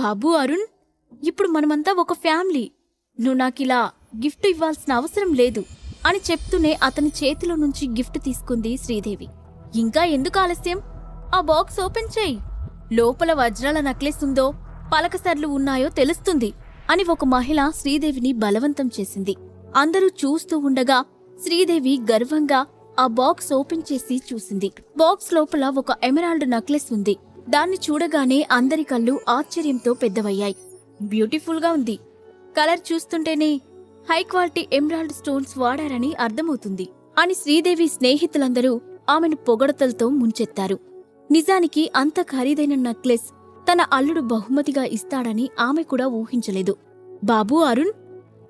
బాబు అరుణ్ ఇప్పుడు మనమంతా ఒక ఫ్యామిలీ. నువ్వు నాకిలా గిఫ్ట్ ఇవ్వాల్సిన అవసరం లేదు అని చెప్తూనే అతని చేతిలో నుంచి గిఫ్ట్ తీసుకుంది శ్రీదేవి. ఇంకా ఎందుకు ఆలస్యం? ఆ బాక్స్ ఓపెన్ చేయి. లోపల వజ్రాల నక్లెస్ ఉందో పలకసర్లు ఉన్నాయో తెలుస్తుంది అని ఒక మహిళ శ్రీదేవిని బలవంతం చేసింది. అందరూ చూస్తూ ఉండగా శ్రీదేవి గర్వంగా ఆ బాక్స్ ఓపెన్ చేసి చూసింది. బాక్స్ లోపల ఒక ఎమరాల్డ్ నక్లెస్ ఉంది. దాన్ని చూడగానే అందరి కళ్ళు ఆశ్చర్యంతో పెద్దవయ్యాయి. బ్యూటిఫుల్గా ఉంది. కలర్ చూస్తుంటేనే హై క్వాలిటీ ఎమరాల్డ్ స్టోన్స్ వాడారని అర్థమవుతుంది. అని శ్రీదేవి స్నేహితులందరూ ఆమెను పొగడతలతో ముంచెత్తారు. నిజానికి అంత ఖరీదైన నెక్లెస్ తన అల్లుడు బహుమతిగా ఇస్తాడని ఆమె కూడా ఊహించలేదు. బాబూ అరుణ్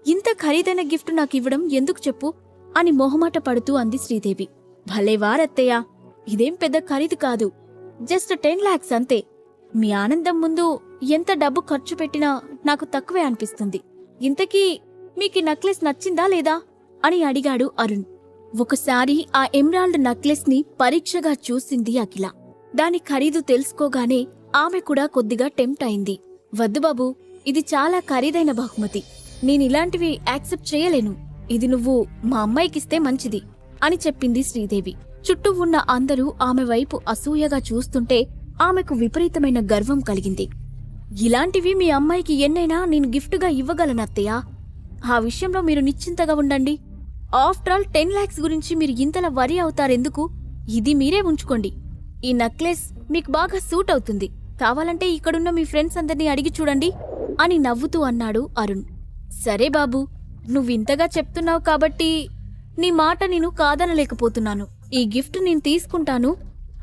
ఇంత ఖరీదైన గిఫ్ట్ నాకివ్వడం ఎందుకు చెప్పు అని మొహమాట పడుతూ అంది శ్రీదేవి. భలేవారత్తయ్య ఇదేం పెద్ద ఖరీదు కాదు. జస్ట్ టెన్ లాక్స్ అంతే. మీ ఆనందం ముందు ఎంత డబ్బు ఖర్చు పెట్టినా నాకు తక్కువే అనిపిస్తుంది. ఇంతకీ మీకు నక్లెస్ నచ్చిందా లేదా? అని అడిగాడు అరుణ్. ఒకసారి ఆ ఎమ్రాల్డ్ నక్లెస్ని పరీక్షగా చూసింది అఖిల. దాని ఖరీదు తెలుసుకోగానే ఆమె కూడా కొద్దిగా టెంప్ట్ అయింది. వద్దు బాబు ఇది చాలా ఖరీదైన బహుమతి. నేను ఇలాంటివి యాక్సెప్ట్ చేయలేను. ఇది నువ్వు మా అమ్మాయికిస్తే మంచిది అని చెప్పింది శ్రీదేవి. చుట్టూ ఉన్న అందరూ ఆమె వైపు అసూయగా చూస్తుంటే ఆమెకు విపరీతమైన గర్వం కలిగింది. ఇలాంటివి మీ అమ్మాయికి ఎన్నైనా నేను గిఫ్ట్గా ఇవ్వగలనత్తయ్యా ఆ విషయంలో మీరు నిశ్చింతగా ఉండండి. ఆఫ్టర్ ఆల్ టెన్ లాక్స్ గురించి మీరు ఇంతలా వరి అవుతారెందుకు? ఇది మీరే ఉంచుకోండి. ఈ నెక్లెస్ మీకు బాగా సూట్ అవుతుంది. కావాలంటే ఇక్కడున్న మీ ఫ్రెండ్స్ అందరినీ అడిగి చూడండి అని నవ్వుతూ అన్నాడు అరుణ్. సరే బాబు నువ్వింతగా చెప్తున్నావు కాబట్టి నీ మాట నేను కాదనలేకపోతున్నాను. ఈ గిఫ్ట్ నేను తీసుకుంటాను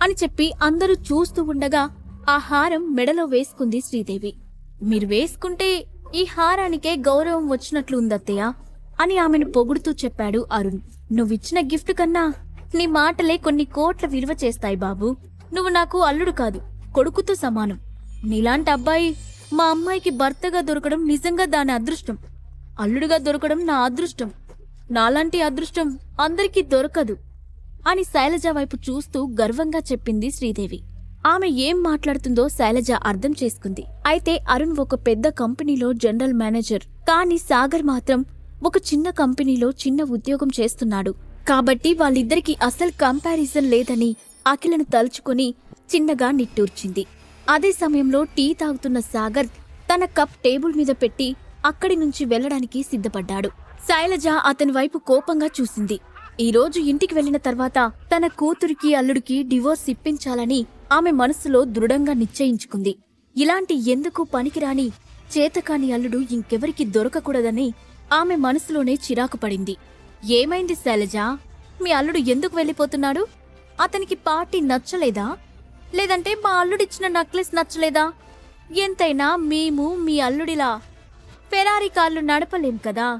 అని చెప్పి అందరూ చూస్తూ ఉండగా ఆ హారం మెడలో వేసుకుంది శ్రీదేవి. మీరు వేసుకుంటే ఈ హారానికే గౌరవం వచ్చినట్లు ఉందత్తయ్య అని ఆమెను పొగుడుతూ చెప్పాడు అరుణ్. నువ్విచ్చిన గిఫ్ట్ కన్నా నీ మాటలే కొన్ని కోట్ల విలువ చేస్తాయి బాబు. నువ్వు నాకు అల్లుడు కాదు కొడుకుతో సమానం. నీలాంటి అబ్బాయి మా అమ్మాయికి భర్తగా దొరకడం నిజంగా దాని అదృష్టం. అల్లుడుగా దొరకడం నా అదృష్టం. నాలాంటి అదృష్టం అందరికీ దొరకదు. అని శైలజ వైపు చూస్తూ గర్వంగా చెప్పింది శ్రీదేవి. ఆమె ఏం మాట్లాడుతుందో శైలజ అర్థం చేసుకుంది. అయితే అరుణ్ ఒక పెద్ద కంపెనీలో జనరల్ మేనేజర్. కానీ సాగర్ మాత్రం ఒక చిన్న కంపెనీలో చిన్న ఉద్యోగం చేస్తున్నాడు. కాబట్టి వాళ్ళిద్దరికీ అసలు కంపారిజన్ లేదని అఖిలను తలుచుకుని చిన్నగా నిట్టూర్చింది. అదే సమయంలో టీ తాగుతున్న సాగర్ తన కప్ టేబుల్ మీద పెట్టి అక్కడి నుంచి వెళ్ళడానికి సిద్ధపడ్డాడు. శైలజ అతని వైపు కోపంగా చూసింది. ఈ రోజు ఇంటికి వెళ్ళిన తర్వాత తన కూతురికి అల్లుడికి డివోర్స్ ఇప్పించాలని ఆమె మనసులో దృఢంగా నిశ్చయించుకుంది. ఇలాంటి ఎందుకు పనికిరాని చేతకాని అల్లుడు ఇంకెవరికి దొరకకూడదని ఆమె మనసులోనే చిరాకు పడింది. ఏమైంది శైలజ? మీ అల్లుడు ఎందుకు వెళ్ళిపోతున్నాడు? అతనికి పార్టీ నచ్చలేదా? లేదంటే మా అల్లుడిచ్చిన నక్లెస్ నచ్చలేదా? ఎంతైనా మేము మీ అల్లుడిలా ఫెరారీ కార్లు నడపలేం కదా?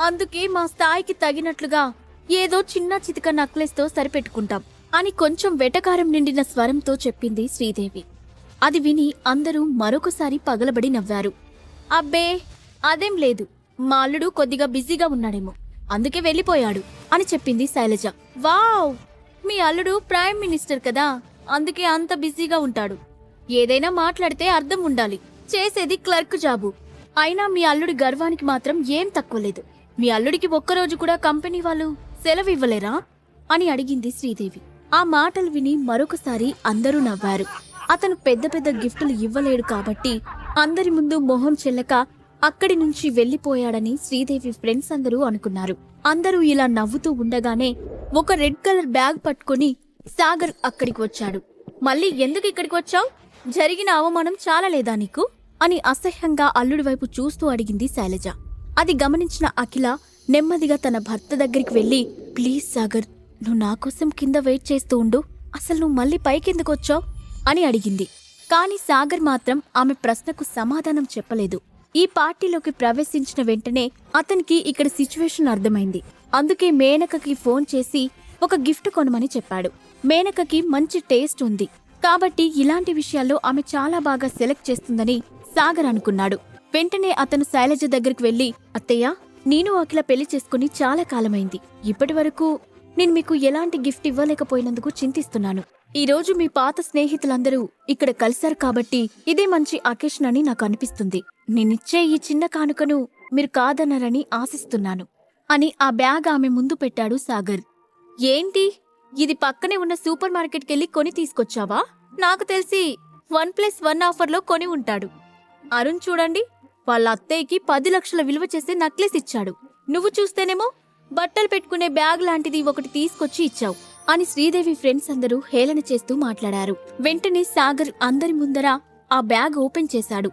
అందుకే మా స్థాయికి తగినట్లుగా ఏదో చిన్న చితిక నక్లెస్తో సరిపెట్టుకుంటాం అని కొంచెం వెటకారం నిండిన స్వరంతో చెప్పింది శ్రీదేవి. అది విని అందరూ మరొకసారి పగలబడి నవ్వారు. అబ్బే అదేం లేదు. మా అల్లుడు కొద్దిగా బిజీగా ఉన్నాడేమో. అందుకే వెళ్ళిపోయాడు అని చెప్పింది శైలజ. వావ్! మీ అల్లుడు ప్రైమ్ మినిస్టర్ కదా. అందుకే అంత బిజీగా ఉంటాడు. ఏదైనా మాట్లాడితే అర్థం ఉండాలి. చేసేది క్లర్క్ జాబు. అయినా మీ అల్లుడి గర్వానికి మాత్రం ఏం తక్కువ లేదు. మీ అల్లుడికి ఒక్కరోజు కూడా కంపెనీ వాళ్ళు సెలవివ్వలేరా? అని అడిగింది శ్రీదేవి. ఆ మాటలు విని మరొకసారి అందరూ నవ్వారు. అతను పెద్ద పెద్ద గిఫ్టులు ఇవ్వలేడు కాబట్టి అందరి ముందు మొహం చెల్లక అక్కడి నుంచి వెళ్ళిపోయాడని శ్రీదేవి ఫ్రెండ్స్ అందరూ అనుకున్నారు. అందరూ ఇలా నవ్వుతూ ఉండగానే ఒక రెడ్ కలర్ బ్యాగ్ పట్టుకుని సాగర్ అక్కడికి వచ్చాడు. మళ్ళీ ఎందుకు ఇక్కడికి వచ్చావు? జరిగిన అవమానం చాలా లేదా నీకు? అని అసహ్యంగా అల్లుడి వైపు చూస్తూ అడిగింది శైలజ. అది గమనించిన అఖిల నెమ్మదిగా తన భర్త దగ్గరికి వెళ్ళి ప్లీజ్ సాగర్ నువ్వు నా కోసం కింద వెయిట్ చేస్తూ ఉండు. అసలు నువ్వు మళ్ళీ పైకెందుకు వచ్చావు? అని అడిగింది. కాని సాగర్ మాత్రం ఆమె ప్రశ్నకు సమాధానం చెప్పలేదు. ఈ పార్టీలోకి ప్రవేశించిన వెంటనే అతనికి ఇక్కడ సిచ్యువేషన్ అర్థమైంది. అందుకే మేనకకి ఫోన్ చేసి ఒక గిఫ్ట్ కొనమని చెప్పాడు. మేనకకి మంచి టేస్ట్ ఉంది. కాబట్టి ఇలాంటి విషయాల్లో ఆమె చాలా బాగా సెలెక్ట్ చేస్తుందని సాగర్ అనుకున్నాడు. వెంటనే అతను శైలజ దగ్గరికి వెళ్ళి అత్తయ్య నేను అఖిల పెళ్ళి చేసుకుని చాలా కాలమైంది. ఇప్పటి వరకు నేను మీకు ఎలాంటి గిఫ్ట్ ఇవ్వలేకపోయినందుకు చింతిస్తున్నాను. ఈరోజు మీ పాత స్నేహితులందరూ ఇక్కడ కలిశారు కాబట్టి ఇదే మంచి అకేషన్ అని నాకు అనిపిస్తుంది. నేనిచ్చే ఈ చిన్న కానుకను మీరు కాదనరని ఆశిస్తున్నాను. అని ఆ బ్యాగ్ ఆమె ముందు పెట్టాడు సాగర్. ఏంటి? ఇది పక్కనే ఉన్న సూపర్ మార్కెట్కెళ్ళి కొని తీసుకొచ్చావా? నాకు తెలిసి వన్ ప్లస్ వన్ ఆఫర్లో కొని ఉంటాడు. అరుణ్ చూడండి. వాళ్ళ అత్తయ్యకి పది లక్షల విలువ చేసే నక్లెస్ ఇచ్చాడు. నువ్వు చూస్తేనేమో బట్టలు పెట్టుకునే బ్యాగ్ లాంటిది ఒకటి తీసుకొచ్చి ఇచ్చావు అని శ్రీదేవి ఫ్రెండ్స్ అందరూ హేళన చేస్తూ మాట్లాడారు. వెంటనే సాగర్ అందరి ముందర ఆ బ్యాగ్ ఓపెన్ చేశాడు.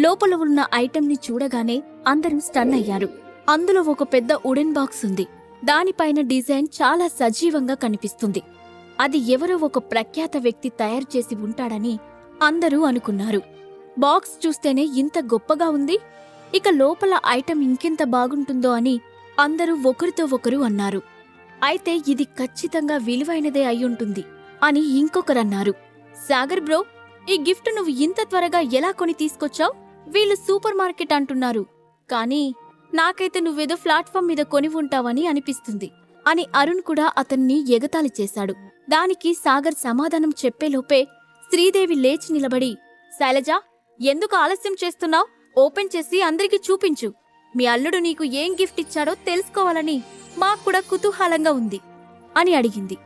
లోపల ఉన్న ఐటెంని చూడగానే అందరూ స్టన్ అయ్యారు. అందులో ఒక పెద్ద ఉడెన్ బాక్స్ ఉంది. దానిపైన డిజైన్ చాలా సజీవంగా కనిపిస్తుంది. అది ఎవరో ఒక ప్రఖ్యాత వ్యక్తి తయారు చేసి ఉంటాడని అందరూ అనుకున్నారు. బాక్స్ చూస్తేనే ఇంత గొప్పగా ఉంది. ఇక లోపల ఐటెం ఇంకెంత బాగుంటుందో అని అందరూ ఒకరితో ఒకరు అన్నారు. అయితే ఇది ఖచ్చితంగా విలువైనదే అయ్యుంటుంది అని ఇంకొకరన్నారు. సాగర్ బ్రో ఈ గిఫ్ట్ నువ్వు ఇంత త్వరగా ఎలా కొని తీసుకొచ్చావ్? వీళ్ళు సూపర్ మార్కెట్ అంటున్నారు. కానీ నాకైతే నువ్వేదో ప్లాట్ఫామ్ మీద కొని ఉంటావని అనిపిస్తుంది అని అరుణ్ కూడా అతన్ని ఎగతాళి చేశాడు. దానికి సాగర్ సమాధానం చెప్పేలోపే శ్రీదేవి లేచి నిలబడి శైలజ ఎందుకు ఆలస్యం చేస్తున్నావు? ఓపెన్ చేసి అందరికీ చూపించు. మీ అల్లుడు నీకు ఏం గిఫ్ట్ ఇచ్చాడో తెలుసుకోవాలని మాకు కూడా కుతూహలంగా ఉంది అని అడిగింది.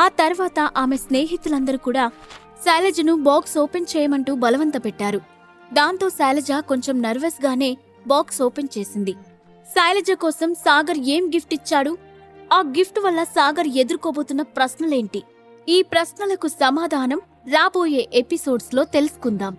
ఆ తర్వాత ఆమె స్నేహితులందరూ కూడా శైలజను బాక్స్ ఓపెన్ చేయమంటూ బలవంత పెట్టారు. దాంతో శైలజ కొంచెం నర్వస్ గానే బాక్స్ ఓపెన్ చేసింది. శైలజ కోసం సాగర్ ఏం గిఫ్ట్ ఇచ్చాడు? ఆ గిఫ్ట్ వల్ల సాగర్ ఎదుర్కోబోతున్న ప్రశ్నలేంటి? ఈ ప్రశ్నలకు సమాధానం రాబోయే ఎపిసోడ్స్లో తెలుసుకుందాం.